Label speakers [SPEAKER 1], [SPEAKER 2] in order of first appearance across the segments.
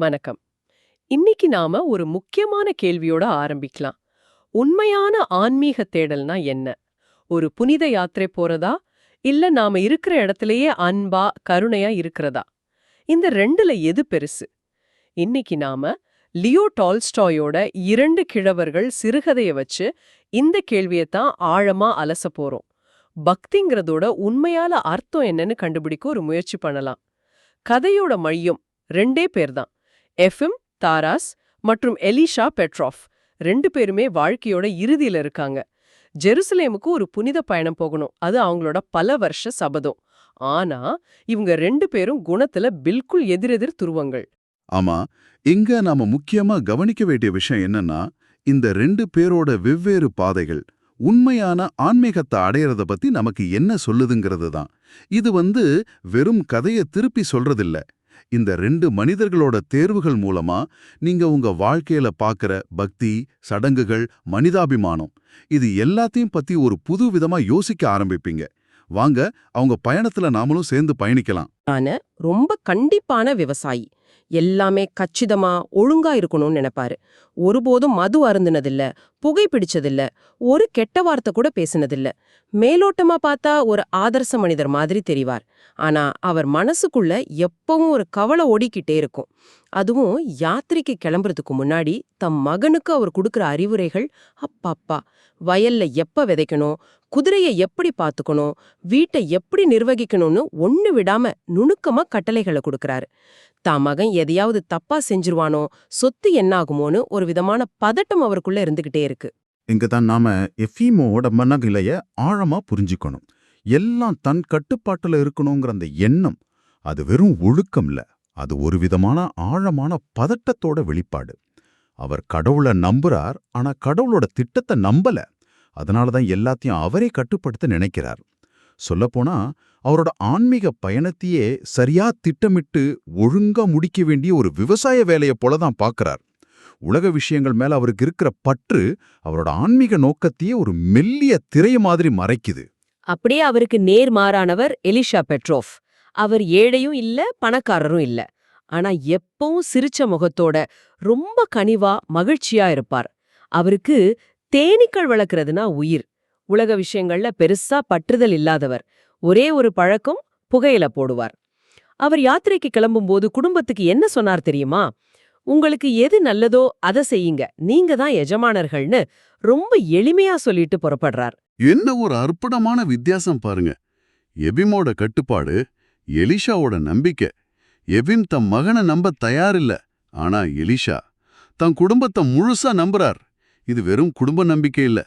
[SPEAKER 1] வணக்கம். இன்னைக்கு நாம ஒரு முக்கியமான கேள்வியோட ஆரம்பிக்கலாம். உண்மையான ஆன்மீக தேடல்னா என்ன? ஒரு புனித யாத்திரை போறதா? இல்ல நாம இருக்கிற இடத்திலேயே அன்பா கருணையா இருக்கிறதா? இந்த ரெண்டுல எது பெருசு? இன்னைக்கு நாம லியோ டால்ஸ்டாயோட இரண்டு கிழவர்கள் சிறுகதைய வச்சு இந்த கேள்வியைத்தான் ஆழமா அலச போறோம். பக்திங்கிறதோட உண்மையால அர்த்தம் என்னன்னு கண்டுபிடிக்க ஒரு முயற்சி பண்ணலாம். கதையோட மையம் ரெண்டே பேர்தான். எஃப்எம் தாராஸ் மற்றும் எலிஷா பெட்ராஃப் ரெண்டு பேருமே வாழ்க்கையோட இறுதியில் இருக்காங்க. ஜெருசலேமுக்கு ஒரு புனித பயணம் போகணும். அது அவங்களோட பல வருஷ சபதம். ஆனா இவங்க ரெண்டு பேரும் குணத்துல பில்குல் எதிரெதிர் துருவங்கள்.
[SPEAKER 2] ஆமா இங்க நாம முக்கியமா கவனிக்க வேண்டிய விஷயம் என்னன்னா இந்த ரெண்டு பேரோட வெவ்வேறு பாதைகள் உண்மையான ஆன்மீகத்தை அடையறத பத்தி நமக்கு என்ன சொல்லுதுங்கிறது தான். இது வந்து வெறும் கதைய திருப்பி சொல்றதில்லை. இந்த ரெண்டு மனிதர்களோட தேர்வுகள் மூலமா நீங்க உங்க வாழ்க்கையில பாக்குற பக்தி சடங்குகள் மனிதாபிமானம் இது எல்லாத்தையும் பத்தி ஒரு புது விதமா யோசிக்க ஆரம்பிப்பீங்க. வாங்க அவங்க பயணத்துல நாமளும் சேர்ந்து பயணிக்கலாம்.
[SPEAKER 3] ரொம்ப கண்டிப்பான விவசாயி. எல்லாமே கச்சிதமா ஒழுங்கா இருக்கணும்னு நினைப்பாரு. ஒருபோதும் மது அருந்தினதில்ல புகை பிடிச்சதில்ல ஒரு கெட்ட வார்த்தை கூட பேசினதில்ல. மேலோட்டமா பார்த்தா ஒரு ஆதர்ச மனிதர் மாதிரி தெரிவார். ஆனா அவர் மனசுக்குள்ள எப்பவும் ஒரு கவலை ஓடிக்கிட்டே இருக்கும். அதுவும் யாத்திரைக்கு கிளம்புறதுக்கு முன்னாடி தம் மகனுக்கு அவர் கொடுக்குற அறிவுரைகள் அப்பப்பா வயல்ல எப்ப விதைக்கணும் குதிரையை எப்படி பார்த்துக்கணும் வீட்டை எப்படி நிர்வகிக்கணும்னு ஒன்று விடாம நுணுக்கமா கட்டளைகளை கொடுக்கறாரு. தான் மகன் எதையாவது தப்பா செஞ்சிருவானோ சொத்து என்னாகுமோன்னு ஒரு விதமான பதட்டம் அவருக்குள்ள இருந்துகிட்டே இருக்கு.
[SPEAKER 4] இங்க தான் நாம எஃபீமோட மனநிலைய ஆழமா புரிஞ்சுக்கணும். எல்லாம் தன் கட்டுப்பாட்டுல இருக்கணுங்கிற அந்த எண்ணம் அது வெறும் ஒழுக்கம்ல அது ஒரு விதமான ஆழமான பதட்டத்தோட வெளிப்பாடு. அவர் கடவுளை நம்புறார் ஆனா கடவுளோட திட்டத்தை நம்பல. அதனால தான் எல்லாத்தையும் அவரே கட்டுப்படுத்த நினைக்கிறார். சொல்லப்போனா அவரோட ஆன்மீக பயணத்தையே சரியா திட்டமிட்டு ஒழுங்கா முடிக்க வேண்டிய ஒரு விவசாய வேலையை போல தான் பார்க்கறார் உலக விஷயங்கள் மேல அவருக்கு இருக்கிற பற்று அவரோட ஆன்மீக நோக்கத்தையே ஒரு மெல்லிய திரைய மாதிரி மறைக்குது.
[SPEAKER 3] அப்படியே அவருக்கு நேர்மாறானவர் எலிஷா பெட்ரோஃப். அவர் ஏழையும் இல்ல பணக்காரரும் இல்ல. ஆனா எப்பவும் சிரிச்ச முகத்தோட ரொம்ப கனிவா மகிழ்ச்சியா இருப்பார். அவருக்கு தேனீக்கள் வளர்க்கறதுனா உயிர். உலக விஷயங்கள்ல பெருசா பற்றுதல் இல்லாதவர். ஒரே ஒரு பழக்கம் புகையில போடுவார். அவர் யாத்திரைக்கு கிளம்பும்போது குடும்பத்துக்கு என்ன சொன்னார் தெரியுமா? உங்களுக்கு எது நல்லதோ அதை செய்யுங்க. நீங்க தான் எஜமானர்கள்னு ரொம்ப எளிமையா சொல்லிட்டு புறப்படுறார்.
[SPEAKER 2] என்ன ஒரு அற்புதமான வித்தியாசம் பாருங்க. எபிமோட கட்டுப்பாடு எலிஷாவோட நம்பிக்கை. எபிம் தம் மகனை நம்ப தயாரில்ல ஆனா எலிஷா தன் குடும்பத்தை முழுசா நம்புறார். இது வெறும் குடும்ப நம்பிக்கை இல்ல.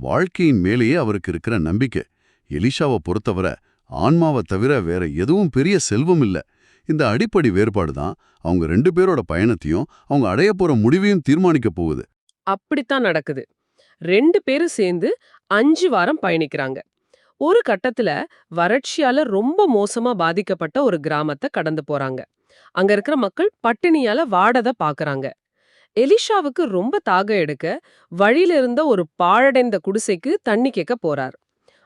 [SPEAKER 2] வாழ்க்கையின் மேலேயே அவருக்கு இருக்கிற நம்பிக்கை. எலிஷாவை பொறுத்தவரை ஆன்மாவை தவிர வேற எதுவும் பெரிய செல்வம் இல்ல. இந்த அடிப்படை வேறுபாடு தான் அவங்க ரெண்டு பேரோட பயணத்தையும் அவங்க அடைய போற முடிவையும் தீர்மானிக்க போகுது.
[SPEAKER 1] அப்படித்தான் நடக்குது. ரெண்டு பேரும் சேர்ந்து அஞ்சு வாரம் பயணிக்கிறாங்க. ஒரு கட்டத்துல வறட்சியால ரொம்ப மோசமா பாதிக்கப்பட்ட ஒரு கிராமத்தை கடந்து போறாங்க. அங்க இருக்கிற மக்கள் பட்டினியால வாடத பாக்குறாங்க. எலிஷாவுக்கு ரொம்ப தாகம் எடுக்க வழியில இருந்த ஒரு பாழடைந்த குடிசைக்கு தண்ணி கேட்க போறார்.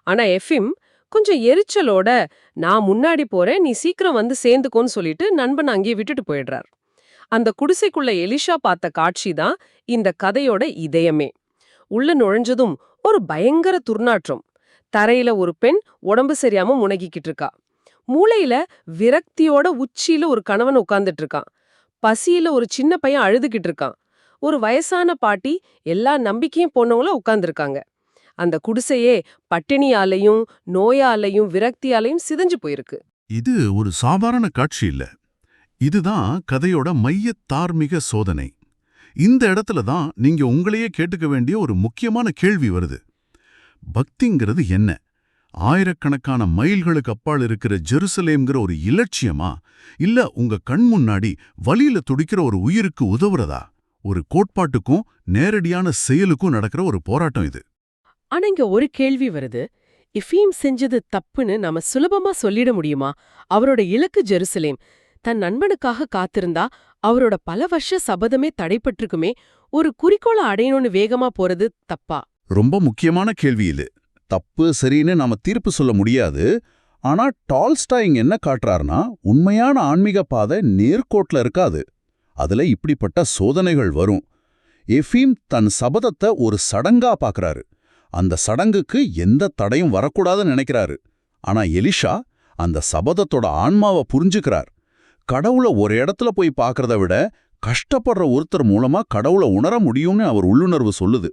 [SPEAKER 1] ஆனா எஃபிம் கொஞ்சம் எரிச்சலோட நான் முன்னாடி போறேன் நீ சீக்கிரம் வந்து சேர்ந்துக்கோன்னு சொல்லிட்டு நண்பன் அங்கேயே விட்டுட்டு போயிடுறார். அந்த குடிசைக்குள்ள எலிஷா பார்த்த காட்சி தான் இந்த கதையோட இதயமே. உள்ள நுழைஞ்சதும் ஒரு பயங்கர துர்நாற்றம். தரையில ஒரு பெண் உடம்பு சரியாம முனகிக்கிட்டு இருக்கா. மூளையில விரக்தியோட உச்சியில ஒரு கணவன் உட்கார்ந்துட்டு இருக்கான். பசியில ஒரு சின்ன பையன் அழுதுகிட்டு இருக்கான். ஒரு வயசான பாட்டி எல்லா நம்பிக்கையும் போனவங்கள உட்கார்ந்துருக்காங்க. அந்த குடிசையே பட்டினியாலையும் நோயாலையும் விரக்தியாலையும் சிதஞ்சு போயிருக்கு.
[SPEAKER 2] இது ஒரு சாதாரண காட்சி இல்ல. இதுதான் கதையோட மைய தார்மீக சோதனை. இந்த இடத்துல தான் நீங்க உங்களையே கேட்டுக்க வேண்டிய ஒரு முக்கியமான கேள்வி வருது. பக்திங்கிறது என்ன? ஆயிரக்கணக்கான மைல்களுக்கு அப்பால் இருக்கிற ஜெருசலேம்ங்கிற ஒரு இலட்சியமா? இல்ல உங்க கண் முன்னாடி வலியில துடிக்கிற ஒரு உயிருக்கு உதவுறதா? ஒரு கோட்பாட்டுக்கும் நேரடியான செயலுக்கும் நடக்கிற ஒரு போராட்டம் இது.
[SPEAKER 1] ஆனா இங்க ஒரு கேள்வி வருது. இஃபீம் செஞ்சது தப்புன்னு நாம சுலபமா சொல்லிட முடியுமா? அவரோட இலக்கு ஜெருசலேம். தன் நண்பனுக்காக காத்திருந்தா அவரோட பல வருஷ சபதமே தடைப்பட்டிருக்குமே. ஒரு குறிக்கோளை அடையணும்னு வேகமா போறது தப்பா?
[SPEAKER 2] ரொம்ப முக்கியமான கேள்வி இது. தப்பு சரின்னு நாம தீர்ப்பு சொல்ல முடியாது. ஆனா டால்ஸ்டாயிங் என்ன காட்டுறாருன்னா உண்மையான ஆன்மீக பாதை நேர்கோட்ல இருக்காது. அதுல இப்படிப்பட்ட சோதனைகள் வரும். எஃபீம் தன் சபதத்தை ஒரு சடங்கா பார்க்கறாரு அந்த சடங்குக்கு எந்த தடையும் வரக்கூடாதுன்னு நினைக்கிறாரு. ஆனா எலிஷா அந்த சபதத்தோட ஆன்மாவை புரிஞ்சுக்கிறார். கடவுளை ஒரு இடத்துல போய் பார்க்கறத விட கஷ்டப்படுற ஒருத்தர் மூலமா கடவுளை உணர முடியும்னு அவர் உள்ளுணர்வு சொல்லுது.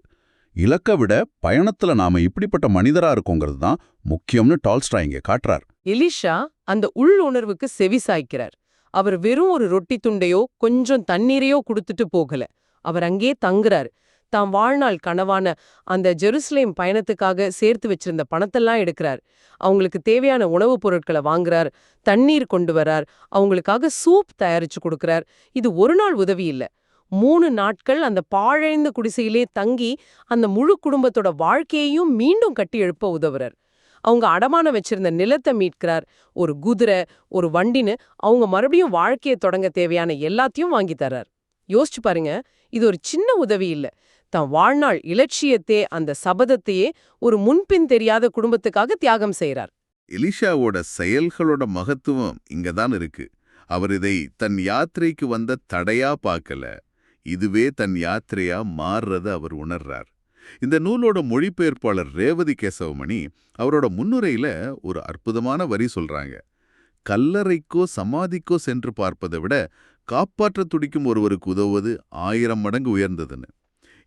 [SPEAKER 2] இலக்கை விட பயணத்துல நாம இப்படிப்பட்ட மனிதரா இருக்கோங்கிறது தான் முக்கியம்னு டால்ஸ்டா இங்க காட்டுறார்.
[SPEAKER 1] எலிஷா அந்த உள் உணர்வுக்கு செவி சாய்க்கிறார். அவர் வெறும் ஒரு ரொட்டி துண்டையோ கொஞ்சம் தண்ணீரையோ கொடுத்துட்டு போகல. அவர் அங்கே தங்குறார். தாம் வாழ்நாள் கனவான அந்த ஜெருசலேம் பயணத்துக்காக சேர்த்து வச்சிருந்த பணத்தெல்லாம் எடுக்கிறார். அவங்களுக்கு தேவையான உணவுப் பொருட்களை வாங்குறார் தண்ணீர் கொண்டு வரார் அவங்களுக்காக சூப் தயாரிச்சு கொடுக்கறார். இது ஒரு நாள் உதவி இல்லை. மூணு நாட்கள் அந்த பாழைந்த குடிசையிலே தங்கி அந்த முழு குடும்பத்தோட வாழ்க்கையையும் மீண்டும் கட்டி எழுப்ப உதவுறார். அவங்க அடமானம் வச்சிருந்த நிலத்தை மீட்கிறார். ஒரு குதிரை ஒரு வண்டின்னு அவங்க மறுபடியும் வாழ்க்கையை தொடங்க தேவையான எல்லாத்தையும் வாங்கி தர்றார். யோசிச்சு பாருங்க இது ஒரு சின்ன உதவி இல்ல. தன் வாழ்நாள் இலட்சியத்தே அந்த சபதத்தையே ஒரு முன்பின் தெரியாத குடும்பத்துக்காக தியாகம் செய்கிறார்
[SPEAKER 5] எலிஷாவோட செயல்களோட மகத்துவம் இங்க தான் இருக்கு. அவர் இதை தன் யாத்திரைக்கு வந்த தடையா பார்க்கல. இதுவே தன் யாத்திரையா மாறுறத அவர் உணர்றார். இந்த நூலோட மொழிபெயர்ப்பாளர் ரேவதி கேசவமணி அவரோட முன்னுரையில ஒரு அற்புதமான வரி சொல்றாங்க. கல்லறைக்கோ சமாதிக்கோ சென்று பார்ப்பதை விட காப்பாற்ற துடிக்கும் ஒருவருக்கு உதவுவது ஆயிரம் மடங்கு உயர்ந்ததுன்னு.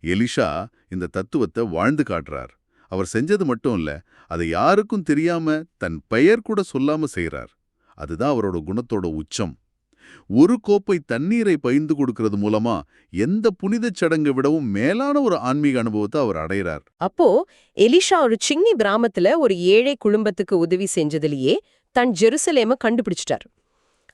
[SPEAKER 5] எலிஷா இந்த தத்துவத்தை வாழ்ந்து காட்டுறார். அவர் செஞ்சது மட்டும் இல்ல அதை யாருக்கும் தெரியாம தன் பெயர் கூட சொல்லாம செய்கிறார் அதுதான் அவரோட குணத்தோட உச்சம். ஒரு கோப்பை தண்ணீரை பகிர்ந்து கொடுக்கறது மூலமா எந்த புனிதச் சடங்கை விடவும் மேலான ஒரு ஆன்மீக அனுபவத்தை அவர் அடைகிறார்.
[SPEAKER 1] அப்போ எலிஷா ஒரு சின்னி கிராமத்துல ஒரு ஏழை குடும்பத்துக்கு உதவி செஞ்சதுலயே தன் ஜெருசலேம கண்டுபிடிச்சிட்டார்.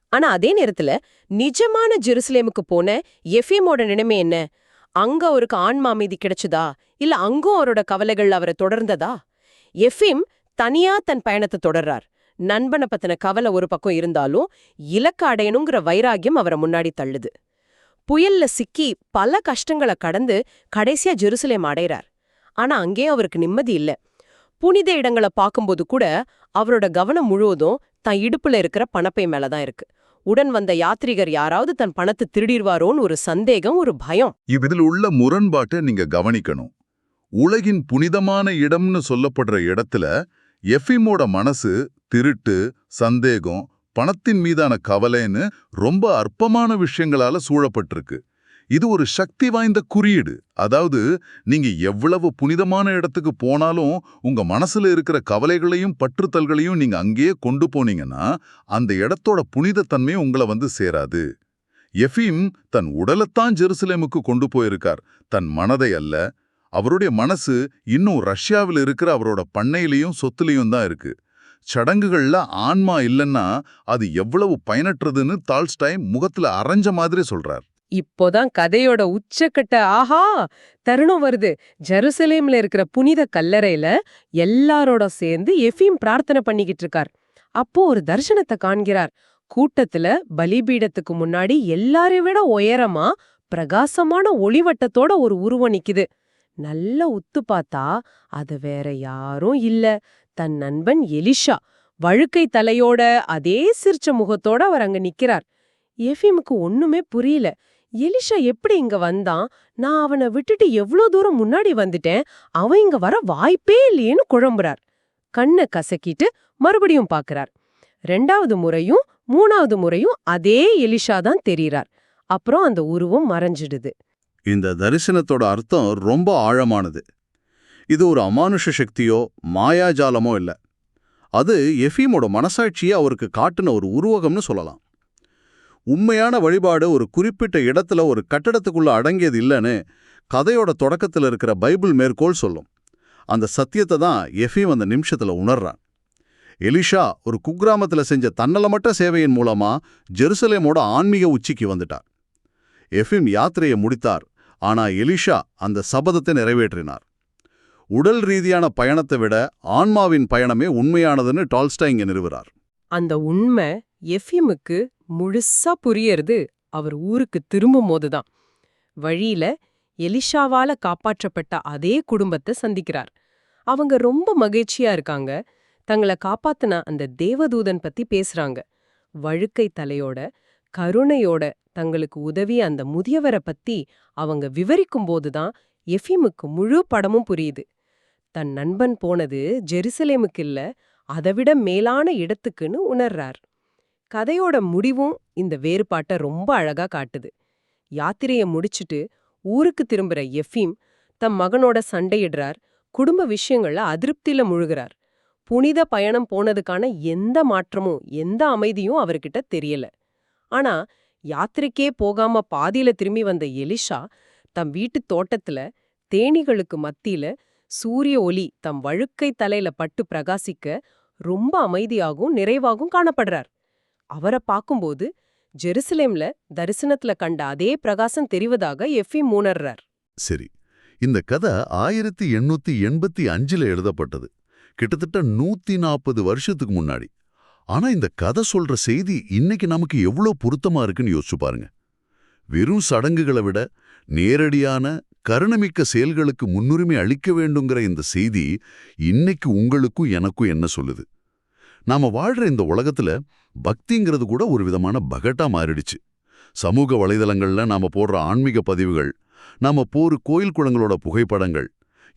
[SPEAKER 1] ஆனா அதே நேரத்துல நிஜமான ஜெருசலேமுக்கு போன எஃப்எம்மோட நிலைமை என்ன? அங்க அவருக்கு ஆன்மா அமைதி கிடைச்சதா? இல்ல அங்கும் அவரோட கவலைகள் அவரை தொடர்ந்ததா? எஃப்எம் தனியா தன் பயணத்தை தொடர்றார். நண்பனை பத்தின கவலை ஒரு பக்கம் இருந்தாலும் இலக்க அடையணுங்கிற வைராகியம் அவரை முன்னாடி தள்ளுது. புயல்ல சிக்கி பல கஷ்டங்களை கடந்து கடைசியா ஜெருசலேம் அடைறார். ஆனா அங்கேயும் அவருக்கு நிம்மதி இல்ல. புனித இடங்களை பார்க்கும்போது கூட அவரோட கவனம் முழுவதும் தன் இடுப்புல இருக்கிற பணப்பை மேலதான் இருக்கு. உடன் வந்த யாத்ரிகர் யாராவது தன் பணத்தை திருடிடுவாரோன்னு ஒரு சந்தேகம் ஒரு பயம்.
[SPEAKER 2] இதில் உள்ள முரண்பாட்டை நீங்க கவனிக்கணும். உலகின் புனிதமான இடம்னு சொல்லப்படுற இடத்துல எஃபிமோட மனசு திருட்டு சந்தேகம் பணத்தின் மீதான கவலைன்னு ரொம்ப அற்பமான விஷயங்களால சூழப்பட்டிருக்கு. இது ஒரு சக்தி வாய்ந்த குறியீடு. அதாவது நீங்க எவ்வளவு புனிதமான இடத்துக்கு போனாலும் உங்க மனசுல இருக்கிற கவலைகளையும் பற்றுத்தல்களையும் நீங்க அங்கேயே கொண்டு போனீங்கன்னா அந்த இடத்தோட புனிதத்தன்மை உங்களை வந்து சேராது. எஃபீம் தன் உடலைத்தான் ஜெருசலேமுக்கு கொண்டு போயிருக்கார். தன் மனதை அல்ல அவருடைய மனசு இன்னும் ரஷ்யாவில் இருக்கிற அவரோட பண்ணையிலையும் சொத்துலையும் தான் இருக்கு. சடங்குகள்ல ஆன்மா இல்லைன்னா அது எவ்வளவு பயனற்றதுன்னு தால்ஸ்டாய் முகத்துல அரைஞ்ச மாதிரி சொல்றார்.
[SPEAKER 6] இப்போதான் கதையோட உச்சக்கட்ட ஆஹா! தருணம் வருது. ஜெருசலேம்ல இருக்கிற புனித கல்லறையில எல்லாரோட சேர்ந்து எஃபீம் பிரார்த்தனை பண்ணிக்கிட்டு இருக்கார். அப்போ ஒரு தரிசனத்தை காண்கிறார். கூட்டத்துல பலிபீடத்துக்கு முன்னாடி எல்லாரையும் விட உயரமா பிரகாசமான ஒளிவட்டத்தோட ஒரு உருவம் நிக்குது. நல்ல உத்து பார்த்தா அது வேற யாரும் இல்ல. தன் நண்பன் எலிஷா வழுக்கை தலையோட அதே சிரிச்ச முகத்தோட அவர் அங்க நிக்கிறார். எஃபிமுக்கு ஒண்ணுமே புரியல. எலிஷா எப்படி இங்க வந்தான்? நான் அவனை விட்டுட்டு எவ்ளோ தூரம் முன்னாடி வந்துட்டேன்? அவன் இங்க வர வாய்ப்பே இல்லையேன்னு குழம்புறார். கண்ணை கசக்கிட்டு மறுபடியும் பாக்குறார். ரெண்டாவது முறையும் மூணாவது முறையும் அதே எலிஷா தான் தெரியறார். அப்புறம் அந்த உருவம் மறைஞ்சிடுது.
[SPEAKER 5] இந்த தரிசனத்தோட அர்த்தம் ரொம்ப ஆழமானது. இது ஒரு அமானுஷ சக்தியோ மாயாஜாலமோ இல்ல. அது எஃபீமோட மனசாட்சியை அவருக்கு காட்டுன ஒரு உருவகம்னு சொல்லலாம். உண்மையான வழிபாடு ஒரு குறிப்பிட்ட இடத்துல ஒரு கட்டடத்துக்குள்ள அடங்கியது இல்லைன்னு கதையோட தொடக்கத்துல இருக்கிற பைபிள் மேற்கோள் சொல்லும். அந்த சத்தியத்தை தான் எஃபீம் அந்த நிமிஷத்துல உணர்றான். எலிஷா ஒரு குக்கிராமத்துல செஞ்ச தன்னலமற்ற சேவையின் மூலமா ஜெருசலேமோட ஆன்மீக உச்சிக்கு வந்துட்டார். எஃபிம் யாத்திரையை முடித்தார். ஆனா எலிஷா அந்த சபதத்தை நிறைவேற்றினார். உடல் ரீதியான பயணத்தை விட ஆன்மாவின் பயணமே உண்மையானதுன்னு டால்ஸ்டா இங்க நிறுவுறார்.
[SPEAKER 6] அந்த உண்மை எஃப்எம்முக்கு முழுசா புரியறது அவர் ஊருக்கு திரும்பும் போதுதான். வழியில எலிஷாவால காப்பாற்றப்பட்ட அதே குடும்பத்தை சந்திக்கிறார். அவங்க ரொம்ப மகிழ்ச்சியா இருக்காங்க. தங்களை காப்பாத்தின அந்த தேவதூதன் பத்தி பேசுறாங்க. வழுக்கை தலையோட
[SPEAKER 1] கருணையோட தங்களுக்கு உதவிய அந்த முதியவரை பத்தி அவங்க விவரிக்கும் போதுதான் எஃபிமுக்கு முழு படமும் புரியுது. தன் நண்பன் போனது ஜெருசலேமுக்கு இல்ல அதைவிட மேலான இடத்துக்குன்னு உணர்றார். கதையோட முடிவும் இந்த வேறுபாட்டை ரொம்ப அழகா காட்டுது. யாத்திரைய முடிச்சுட்டு ஊருக்கு திரும்புற எஃபீம் தம் மகனோட சண்டையிடுறார் குடும்ப விஷயங்கள்ல அதிருப்தியில முழுகிறார். புனித பயணம் போனதுக்கான எந்த மாற்றமும் எந்த அமைதியும் அவர்கிட்ட தெரியல. ஆனா யாத்திரைக்கே போகாம பாதியில திரும்பி வந்த எலிஷா தம் வீட்டு தோட்டத்துல தேனிகளுக்கு மத்தியில சூரிய ஒளி தம் வழுக்கை தலையில பட்டு பிரகாசிக்க ரொம்ப அமைதியாகவும் நிறைவாகவும் காணப்படுறார். அவரை பார்க்கும்போது ஜெருசலேம்ல தரிசனத்துல கண்ட அதே பிரகாசம் தெரிவதாக எஃபி மூணர்றார்.
[SPEAKER 2] சரி இந்த கதை ஆயிரத்தி எண்ணூத்தி எண்பத்தி அஞ்சுல எழுதப்பட்டது. கிட்டத்தட்ட நூத்தி நாற்பது வருஷத்துக்கு முன்னாடி. ஆனா இந்த கதை சொல்ற செய்தி இன்னைக்கு நமக்கு எவ்வளவு பொருத்தமா இருக்குன்னு யோசிச்சு பாருங்க. வெறும் சடங்குகளை விட நேரடியான கருணமிக்க செயல்களுக்கு முன்னுரிமை அளிக்க வேண்டுங்கிற இந்த செய்தி இன்னைக்கு உங்களுக்கும் எனக்கும் என்ன சொல்லுது? நாம வாழ்ற இந்த உலகத்துல பக்திங்கிறது கூட ஒரு விதமான பகட்டா மாறிடுச்சு. சமூக வலைதளங்கள்ல நாம போடுற ஆன்மீக பதிவுகள் நாம போற கோயில் குளங்களோட புகைப்படங்கள்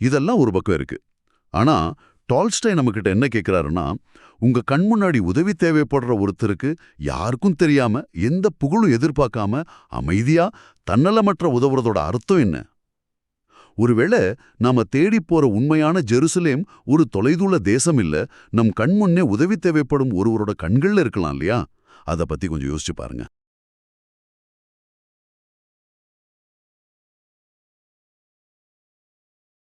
[SPEAKER 2] இதெல்லாம் ஒரு பக்கம் இருக்கு. ஆனா டால்ஸ்டை நம்மகிட்ட என்ன கேட்குறாருன்னா உங்க கண் முன்னாடி உதவி தேவைப்படுற ஒருத்தருக்கு யாருக்கும் தெரியாம எந்த புகழும் எதிர்பார்க்காம அமைதியா தன்னலமற்ற உதவுறதோட அர்த்தம் என்ன? ஒருவேளை நாம தேடி போற உண்மையான ஜெருசலேம் ஒரு தொலைதூள தேசம் இல்ல நம் கண் முன்னே உதவி தேவைப்படும் ஒருவரோட கண்கள்ல இருக்கலாம் இல்லையா? அத பத்தி கொஞ்சம் யோசிச்சு பாருங்க.